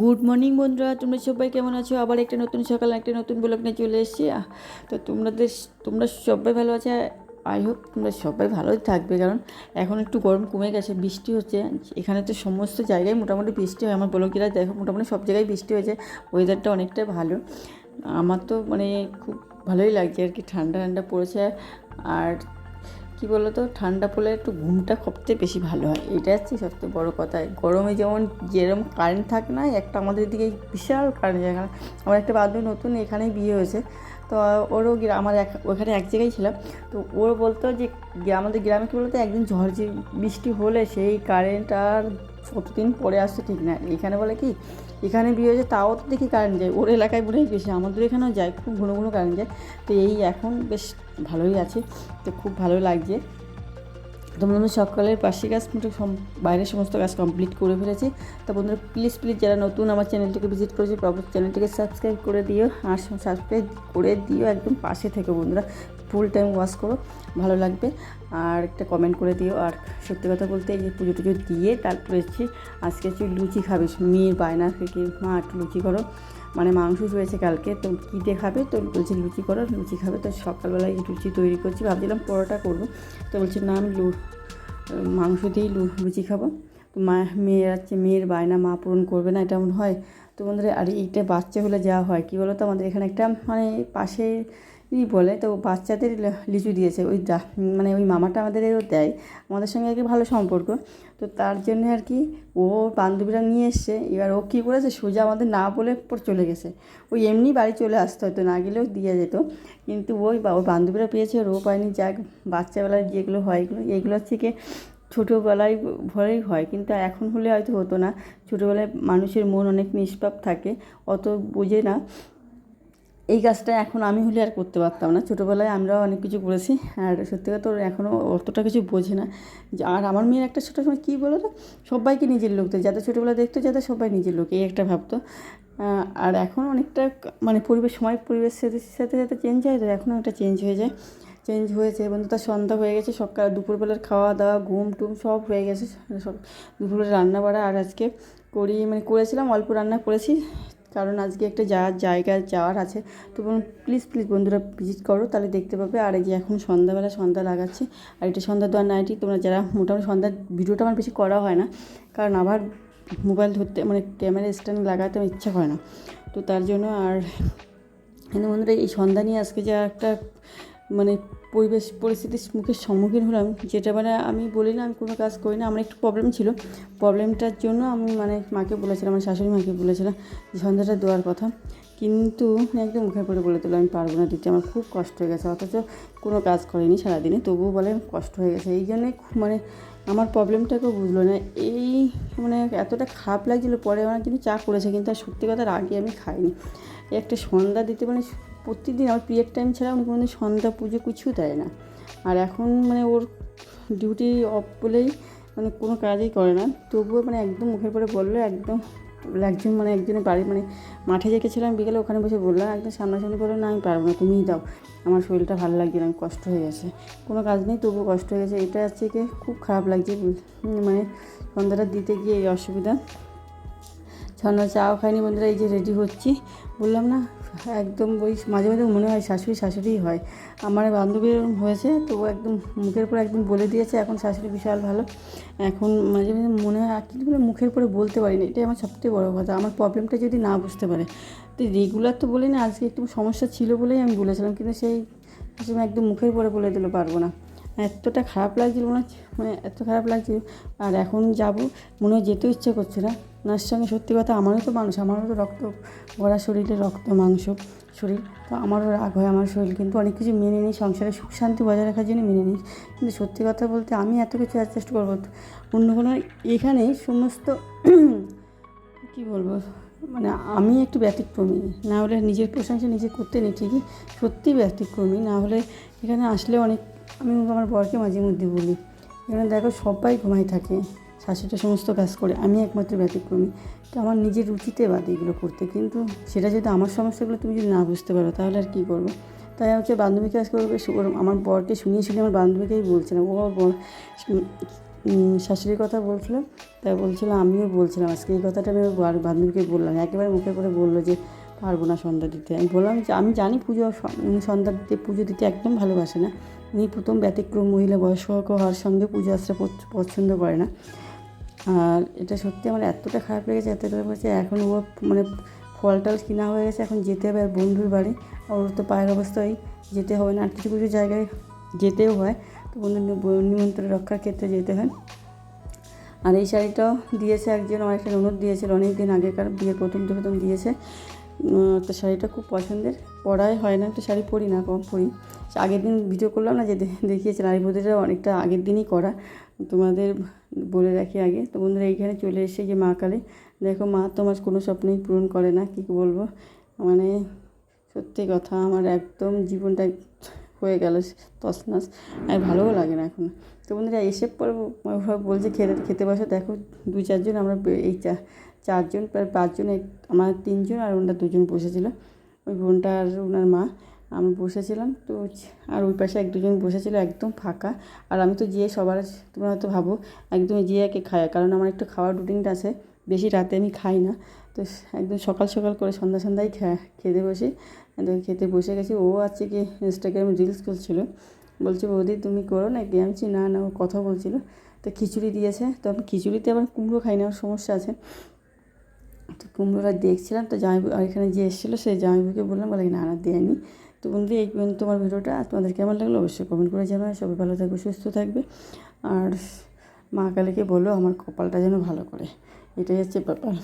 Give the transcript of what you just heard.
Good morning বন্ধুরা, তোমরা সবাই কেমন আছো? আবার একটা নতুন সকাল, একটা নতুন ব্লগ নিয়ে চলে এসেছি। তো তোমাদের তোমরা সবাই ভালো আছে? আই হোপ তোমরা সবাই ভালোই থাকবে, কারণ এখন একটু গরম কমে গেছে, বৃষ্টি হচ্ছে। এখানে তো সমস্ত জায়গায় মোটামুটি বৃষ্টি হয়। আমার ব্লগেরা দেখো, মোটামুটি সব জায়গায় বৃষ্টি হয়েছে। ওয়েদারটা অনেকটাই ভালো। আমার তো মানে খুব ভালোই লাগছে আর কি, ঠান্ডা ঠান্ডা পড়েছে। আর কি বলতো? ঠান্ডা পড়লে একটু ঘুমটা সবচেয়ে বেশি ভালো হয়। এটা হচ্ছে সবচেয়ে বড় কথা। গরমে যেমন যেরকম কারেন্ট থাকে না, একটা আমাদের দিকে বিশাল কারেন্ট কারণ আমার একটা বান্ধবী নতুন এখানেই বিয়ে হয়েছে। তো ওরও আমার এক ওখানে এক জায়গায় ছিলাম। তো ওর বলতো যে আমাদের গ্রামে কী বলতো? একদিন ঝড় বৃষ্টি হলে সেই কারেন্ট আর কতদিন পরে আসছে ঠিক না। এখানে বলে কি, এখানে বিয়ে হয়েছে, তাও তো দেখি কারেন্ট যায়। ওর এলাকায় হয় বেশি, আমাদের এখানেও যায়, খুব ঘন ঘন কারেন্ট যায়। তো এই এখন বেশ ভালোই আছে, তো খুব ভালো লাগছে। তো বন্ধুরা সকালের পাশে কাজ বাইরের সমস্ত কাজ কমপ্লিট করে ফেলেছি। তো বন্ধুরা প্লিজ প্লিজ যারা নতুন আমার চ্যানেলটিকে ভিজিট করেছে অবশ্যই চ্যানেলটিকে সাবস্ক্রাইব করে দিও। আর সাবস্ক্রাইব করে দিও একদম পাশে থেকে বন্ধুরা। ফুল টাইম ওয়াশ করো, ভালো লাগবে। আর একটা কমেন্ট করে দিও, আর সত্যি কথা বলতে এই যে পুজো টুজো দিয়ে তারপরে এসেছি, আজকে হচ্ছে লুচি খাবে, মেয়ের বায়না থেকে মা একটু লুচি করো। মানে মাংস হয়েছে কালকে, তো কী দিয়ে খাবে? তো বলছে লুচি করো, লুচি খাবে। তো সকালবেলায় লুচি তৈরি করছি, ভাবছিলাম পরোটা করব। তো বলছে, না, আমি লু, মাংস দিয়েই লু- লুচি খাব। তো মা, মেয়ের আছে মেয়ের বায়না মা পূরণ করবে না, এটা এমন হয়। তো বন্ধুরা, আর এইটা বাচ্চা হলে যা হয়, কী বলো তো আমাদের এখানে একটা মানে পাশে ই বলে? তো বাচ্চাদের লিচু দিয়েছে। ওই মানে ওই মামাটা আমাদের দেয়। আমাদের সঙ্গে আর কি ভালো সম্পর্ক। তো তার জন্য আর কি ও বান্ধবীরা নিয়ে এসছে। এবার ও কী করেছে? সোজা আমাদের না বলে পর চলে গেছে। ওই এমনি বাড়ি চলে আসতে হয়তো, না গেলেও দিয়ে যেত। কিন্তু ওই ওর বান্ধবীরা পেয়েছে আর ও পায়নি। যাক বাচ্চাবেলায় যেগুলো হয়, এগুলো এগুলোর থেকে ছোটোবেলায় ভরেই হয়। কিন্তু এখন হলে হয়তো হতো না। ছোটোবেলায় মানুষের মন অনেক নিষ্পাপ থাকে। অত বোঝে না। এই কাজটা এখন আমি হলে আর করতে পারতাম না। ছোটোবেলায় আমরাও অনেক কিছু করেছি আর সত্যি কথা ওর এখনও অতটা কিছু বোঝে না। আর আমার মেয়ের একটা ছোটো সময় কী বলো তো? সবাইকে নিজের লোক তো যাদের ছোটোবেলা দেখতো, যাদের সবাই নিজের লোক, এই একটা ভাবতো। আর এখন অনেকটা মানে পরিবেশ, সময় পরিবেশ সাথে সাথে সাথে চেঞ্জ হয় তো এখনও একটা চেঞ্জ হয়ে যায়। চেঞ্জ হয়েছে এবং তার সন্ধ্যা হয়ে গেছে, সকাল, দুপুরবেলার খাওয়া দাওয়া ঘুম টুম সব হয়ে গেছে। সব দুপুরবেলা রান্না বাড়া আর আজকে করি মানে করেছিলাম, অল্প রান্না করেছি। কারণ আজকে একটা যাওয়ার জায়গায় যাওয়ার আছে। তো বলুন প্লিজ প্লিজ বন্ধুরা ভিজিট করো, তাহলে দেখতে পাবে। আর এই যে এখন সন্ধ্যাবেলা, সন্ধ্যা লাগাচ্ছি। আর এটা সন্ধ্যা দেওয়ার নাইটি তোমরা যারা মোটামুটি সন্ধ্যার ভিডিওটা আমার বেশি করা হয় না। কারণ আবার মোবাইল ধরতে মানে ক্যামেরা স্ট্যান্ড লাগাতে আমার ইচ্ছা হয় না। তো তার জন্য আর, কিন্তু বন্ধুরা এই সন্ধ্যা নিয়ে আজকে যা একটা মানে পরিবেশ পরিস্থিতির মুখের সম্মুখীন হলাম। যেটা মানে আমি বলি না, আমি কোনো কাজ করি না, আমার একটু প্রবলেম ছিল। প্রবলেমটার জন্য আমি মানে মাকে বলেছিলাম, আমার শাশুড়ি মাকে বলেছিলাম যে, সন্ধ্যাটা দেওয়ার কথা। কিন্তু একদম মুখে পড়ে বলে দিল, আমি পারব না দিতে। আমার খুব কষ্ট হয়ে গেছে, অথচ কোনো কাজ করেনি সারাদিনে। তবুও বলে কষ্ট হয়ে গেছে। এই জন্যে মানে আমার প্রবলেমটাকেও বুঝলো না। এই মানে এতটা খারাপ লাগছিল, পরে আমার কিন্তু চা করেছে, কিন্তু আর সত্যি কথার আগে আমি খাইনি। একটা সন্ধ্যা দিতে মানে প্রতিদিন আমার পিরিয়ড টাইম ছাড়া উনি কোনোদিন সন্ধ্যা পুজো কিছু দেয় না। আর এখন মানে ওর ডিউটি অফ বলেই মানে কোনো কাজই করে না। তবুও মানে একদম মুখের পরে বলল, একদম একজন মানে একজনের বাড়ি মানে মাঠে গেছিলাম বিকেলে, ওখানে বসে বললাম একদম সামনাসামনি বলল, না, আমি পারব না তুমিই দাও। আমার শরীরটা ভালো লাগছে না, কষ্ট হয়ে গেছে। কোনো কাজ নেই, তবুও কষ্ট হয়ে গেছে। এটা হচ্ছে কি, খুব খারাপ লাগছে মানে সন্ধ্যাটা দিতে গিয়ে এই অসুবিধা। সন্ধ্যা চাও খাইনি বন্ধুরা, এই যে রেডি হচ্ছি। বললাম না, একদম ওই মাঝে মাঝে মনে হয় শাশুড়ি শাশুড়িই হয়। আমার বান্ধবীর হয়েছে তো একদম মুখের পরে একদম বলে দিয়েছে, এখন শাশুড়ি বিশাল ভালো। এখন মাঝে মাঝে মনে হয় কিন্তু মুখের পরে বলতে পারি না এটাই আমার সবথেকে বড় কথা। আমার প্রবলেমটা যদি না বুঝতে পারে। তো রেগুলার তো বলি না আজকে একটু সমস্যা ছিল বলেই আমি বলেছিলাম, কিন্তু সেই একদম মুখের পরে বলে দিলে, পারব না। এতটা খারাপ লাগছিল মনে হচ্ছে মানে এত খারাপ লাগছিল। আর এখন যাব, মনে হয় যেতেও ইচ্ছে করছে না। ওনার সঙ্গে সত্যি কথা, আমারও তো মানুষ আমারও তো রক্ত ভরা শরীরে রক্ত, মাংস শরীর, তো আমারও রাগ হয় আমার শরীর, কিন্তু অনেক কিছু মেনে নিই, সংসারে সুখ শান্তি বজায় রাখার জন্য মেনে নিই। কিন্তু সত্যি কথা বলতে আমি এত কিছু অ্যাডজাস্ট করব অন্য কোনো, এখানে সমস্ত কী বলব মানে আমি একটু ব্যতিক্রমী, না হলে নিজের প্রশংসা নিজে করতে নেই ঠিকই, সত্যি ব্যতিক্রমী, না হলে এখানে আসলে অনেক আমি আমার বরকে মাঝে মধ্যে বলি, এখানে দেখো সবাই ঘুমাই থাকে, শাশুড়িটা সমস্ত কাজ করে, আমি একমাত্র ব্যতিক্রমী। তো আমার নিজের রুচিতে বাদে এগুলো করতে, কিন্তু সেটা যদি আমার সমস্যাগুলো তুমি যদি না বুঝতে পারো, তাহলে আর কী করব? তাই হচ্ছে বান্ধবী কাজ করবে আমার বরকে শুনিয়ে শুনিয়ে আমার বান্ধবীকেই বলছিলাম। ও বর শাশুড়ির কথা বলছিলাম তাই বলছিলাম আমিও বলছিলাম আজকে এই কথাটা, আমি বান্ধবীকে বললাম। একেবারে মুখে করে বলল যে পারব না সন্ধ্যা দিতে। আমি বললাম যে, আমি জানি পুজো উনি সন্ধ্যা দিতে পুজো দিতে একদম ভালোবাসে না। উনি প্রথম ব্যতিক্রম মহিলা বয়স্ক হওয়ার সঙ্গে পুজো আসতে পছন্দ করে না। আর এটা সত্যি আমার এতটা খারাপ লেগেছে, এতটা লেগেছে, এখন ও মানে ফল টল কিনা হয়ে গেছে, এখন যেতে হবে আর বন্ধুর বাড়ি। ওর তো পায়ের অবস্থায় যেতে হবে না, আর কিছু কিছু জায়গায় যেতেও হয়। তো বন্ধু নিমন্ত্রণ রক্ষার ক্ষেত্রে যেতে হয়। আর এই শাড়িটাও দিয়েছে একজন আমার একটা ননদ দিয়েছিল অনেক দিন আগেকার, বিয়ের প্রথম প্রথম দিয়েছে। তো শাড়িটা খুব পছন্দের। পরাই হয় না, তো শাড়ি পরি না, কম পরি। আগের দিন ভিডিও করলাম না যে দে- দেখিয়েছিলাম আর বদিটা অনেকটা আগের দিনই করা। তোমাদের বলে রাখি আগে। তো বন্ধুরা এইখানে চলে এসে যে মা কালে দেখো মা তোমার কোনো স্বপ্নই পূরণ করে না, কী বলব? মানে সত্যি কথা, আমার একদম জীবনটা হয়ে গেল তছনছ। আর ভালোও লাগে না এখন। তো বন্ধুরা এসে পর বলছে খেতে খেতে বসে। দেখো দু চারজন আমরা এই চা চারজন প্রায় পাঁচজন আমার তিনজন আর ওনার দুজন বসেছিল। ওই বোনটা আর ওনার মা। আমি বসেছিলাম তো আর ওই পাশে এক দুজন বসেছিল একদম ফাঁকা। আর আমি তো যেয়ে সবার তোমরা হয়তো ভাবো একদম যেয়ে একে খাই কারণ আমার একটু খাওয়ার রুটিনটা আছে। বেশি রাতে আমি খাই না। তো একদম সকাল সকাল করে সন্ধ্যা সন্ধ্যায় খেতে বসি। খেতে বসে গেছি। ও আছে কি ইনস্টাগ্রামে রিলস করছিল। বলছে বৌদি তুমি করো না কি আমি বলছি, না। না ও কথা বলছিল। তো খিচুড়ি দিয়েছে। তো আমি খিচুড়িতে আবার কুমড়ো খাই না সমস্যা আছে। তো কুমড়োটা দেখছিলাম তো জামাইবু আর এখানে যে এসেছিল সেই জামাইবুকে বললাম বলে না না দেয়নি। তো বন্ধু এই তোমার ভিডিওটা। তোমাদের কেমন লাগল অবশ্যই কমেন্ট করে জানাবে। সবাই ভালো থাকবে সুস্থ থাকবে। আর মা কালীকে বলো আমার কপালটা যেন ভালো করে। এটাই হচ্ছে ব্যাপার।